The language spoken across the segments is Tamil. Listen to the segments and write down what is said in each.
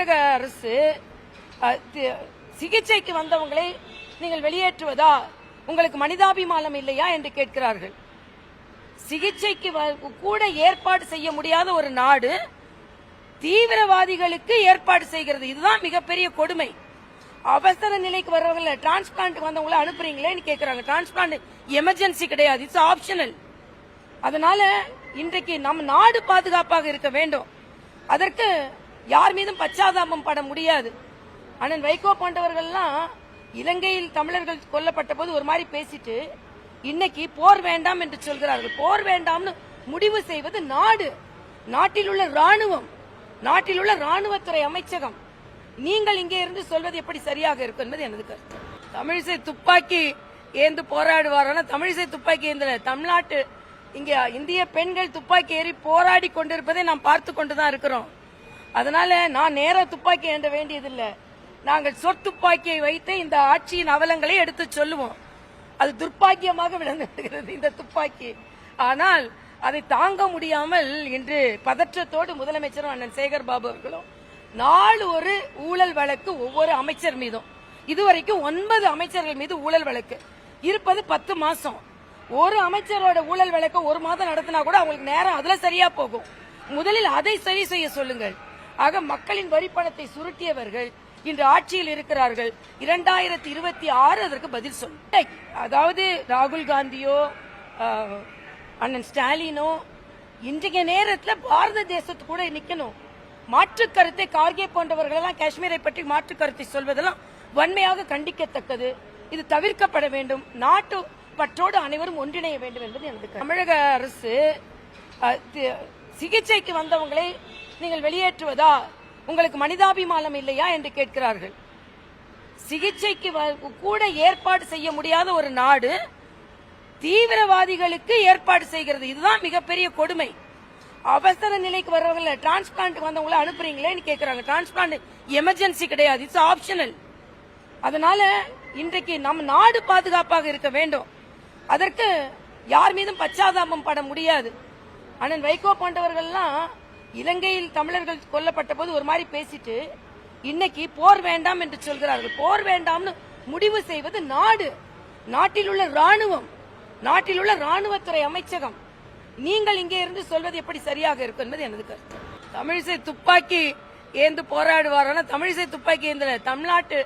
தமிழக அரசு சிகிச்சைக்கு வந்தவங்களை நீங்கள் வெளியேற்றுவதா? உங்களுக்கு மனிதாபிமானம் இல்லையா என்று கேட்கிறார்கள். சிகிச்சைக்கு வ- கூட ஏற்பாடு செய்ய முடியாத ஒரு நாடு தீவிரவாதிகளுக்கு ஏற்பாடு செய்கிறது. இதுதான் மிகப்பெரிய கொடுமை. அவசர நிலைக்கு வர்றவங்கள டிரான்ஸ்பிளான்ட் வந்தவங்கள அனுப்புறீங்களேன்னு கேக்குறாங்க டிரான்ஸ்பிளான்ட் எமர்ஜென்சி கிடையாது. இட்ஸ் ஆப்ஷனல் அதனால இன்றைக்கு நம் நாடு பாதுகாப்பாக இருக்க வேண்டும். அதற்கு யார் மீதும் பச்சாதாபம் பட முடியாது. அண்ணன் வைகோ போன்றவர்கள்லாம் இலங்கையில் தமிழர்கள் கொல்லப்பட்ட போது ஒரு மாதிரி பேசிட்டு இன்னைக்கு போர் வேண்டாம் என்று சொல்கிறார்கள். போர் வேண்டாம்னு முடிவு செய்வது நாடு. நாட்டில் உள்ள ராணுவம் நாட்டில் உள்ள ராணுவத்துறை அமைச்சகம். நீங்கள் இங்கே இருந்து சொல்வது எப்படி சரியாக இருக்கும் என்பது எனது கருத்து. தமிழிசை துப்பாக்கி ஏந்து போராடுவாரான தமிழிசை துப்பாக்கி ஏந்தல தமிழ்நாட்டு இங்கே இந்திய பெண்கள் துப்பாக்கி ஏறி போராடி கொண்டிருப்பதை நாம் பார்த்து கொண்டுதான் இருக்கிறோம். அதனால நான் நேர துப்பாக்கி ஏண்ட வேண்டியதில்லை. நாங்கள் சொத்துப்பாக்கியை வைத்து இந்த ஆட்சியின் அவலங்களை எடுத்து சொல்லுவோம். அது துர்ப்பாக்கியமாக விளங்குகிறது இந்த துப்பாக்கி. ஆனால் அதை தாங்க முடியாமல் இன்று பதற்றத்தோடு முதலமைச்சரும் அண்ணன் சேகர் பாபு அவர்களும் நாலு ஒரு ஊழல் வழக்கு ஒவ்வொரு அமைச்சர் மீதும். இதுவரைக்கும் ஒன்பது அமைச்சர்கள் மீது ஊழல் வழக்கு. இருப்பது பத்து மாசம். ஒரு அமைச்சரோட ஊழல் வழக்கு ஒரு மாதம் நடத்தினா கூட அவங்களுக்கு நேரம் அதுல சரியா போகும். முதலில் அதை சரி செய்ய சொல்லுங்கள். ஆக மக்களின் வரி பணத்தை சுருட்டியவர்கள் இன்று ஆட்சியில் இருக்கிறார்கள். இரண்டாயிரத்தி இருபத்தி ஆறு அதற்கு பதில் சொல்லு அதாவது ராகுல் காந்தியோ அண்ணன் ஸ்டாலினோ இன்றைய நேரத்தில் பாரத தேசத்து கூட நிற்கணும் மாற்று கருத்தை கார்கே போன்றவர்கள் எல்லாம் காஷ்மீரை பற்றி மாற்று கருத்தை சொல்வதெல்லாம் வன்மையாக கண்டிக்கத்தக்கது. இது தவிர்க்கப்பட வேண்டும். நாட்டு பற்றோடு அனைவரும் ஒன்றிணைய வேண்டும் என்பது எனது தமிழக அரசு சிகிச்சைக்கு வந்தவங்களை நீங்கள் வெளியேற்றுவதா? உங்களுக்கு மனிதாபிமானம் இல்லையா என்று கேட்கிறார்கள். சிகிச்சைக்கு கூட ஏற்பாடு செய்ய முடியாத ஒரு நாடு தீவிரவாதிகளுக்கு ஏற்பாடு செய்கிறது. இதுதான் மிகப்பெரிய கொடுமை. அவசர நிலைக்கு வர்றவங்கள டிரான்ஸ்பிளான்ட் வந்தவங்கள அனுப்புறீங்களேன்னு கேட்கறாங்க. டிரான்ஸ்பிளான்ட் எமர்ஜென்சி கிடையாது. இட்ஸ் ஆப்ஷனல் அதனால இன்றைக்கு நம் நாடு பாதுகாப்பாக இருக்க வேண்டும். அதற்கு யார் மீதும் பச்சாதாபம் பட முடியாது. அண்ணன் வைகோ போன்றவர்கள்லாம் இலங்கையில் தமிழர்கள் கொல்லப்பட்ட போது ஒரு மாதிரி பேசிட்டு இன்னைக்கு போர் வேண்டாம் என்று சொல்கிறார்கள். போர் வேண்டாம்னு முடிவு செய்வது நாடு. நாட்டில் உள்ள ராணுவம் நாட்டில் உள்ள ராணுவத்துறை அமைச்சகம். நீங்கள் இங்கே இருந்து சொல்வது எப்படி சரியாக இருக்கும் என்பது எனது கருத்து. தமிழிசை துப்பாக்கி ஏந்து போராடுவாரான தமிழிசை துப்பாக்கி ஏந்தல தமிழ்நாட்டு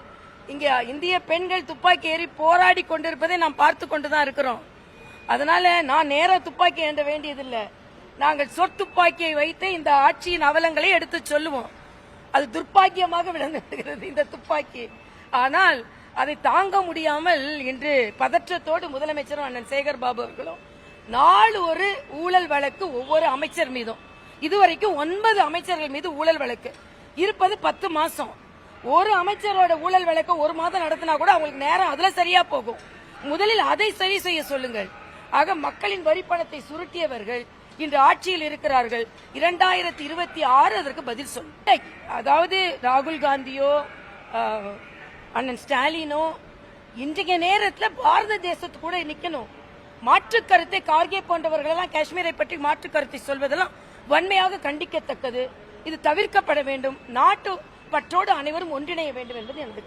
இங்கே இந்திய பெண்கள் துப்பாக்கி ஏறி போராடி கொண்டிருப்பதை நாம் பார்த்து கொண்டுதான் இருக்கிறோம். அதனால நான் நேர துப்பாக்கி ஏந்த வேண்டியதில்லை. நாங்கள் சொற்துப்பாக்கியை வைத்து இந்த ஆட்சியின் அவலங்களை எடுத்து சொல்லுவோம். அது துர்ப்பாக்கியமாக விளங்குகிறது இந்த துப்பாக்கி. ஆனால் அதை தாங்க முடியாமல் இன்று பதற்றத்தோடு முதலமைச்சரும் அண்ணன் சேகர் பாபு அவர்களும் நாலு ஒரு ஊழல் வழக்கு ஒவ்வொரு அமைச்சர் மீதும். இதுவரைக்கும் ஒன்பது அமைச்சர்கள் மீது ஊழல் வழக்கு. இருப்பது பத்து மாசம். ஒரு அமைச்சரோட ஊழல் வழக்கு ஒரு மாதம் நடத்தினா கூட அவங்களுக்கு நேரம் அதுல சரியா போகும். முதலில் அதை சரி செய்ய சொல்லுங்கள். ஆக மக்களின் வரி பணத்தை சுருட்டியவர்கள் இன்று ஆட்சியில் இருக்கிறார்கள். இரண்டாயிரத்தி இருபத்தி ஆறு அதற்கு பதில் சொல்லு அதாவது ராகுல் காந்தியோ அண்ணன் ஸ்டாலினோ இன்றைய நேரத்தில் பாரத தேசத்து கூட நிற்கணும் மாற்று கருத்தை கார்கே போன்றவர்கள் எல்லாம் காஷ்மீரை பற்றி மாற்று கருத்தை சொல்வதெல்லாம் வன்மையாக கண்டிக்கத்தக்கது. இது தவிர்க்கப்பட வேண்டும். நாட்டு பற்றோடு அனைவரும் ஒன்றிணைய வேண்டும் என்பது எனது கருத்து.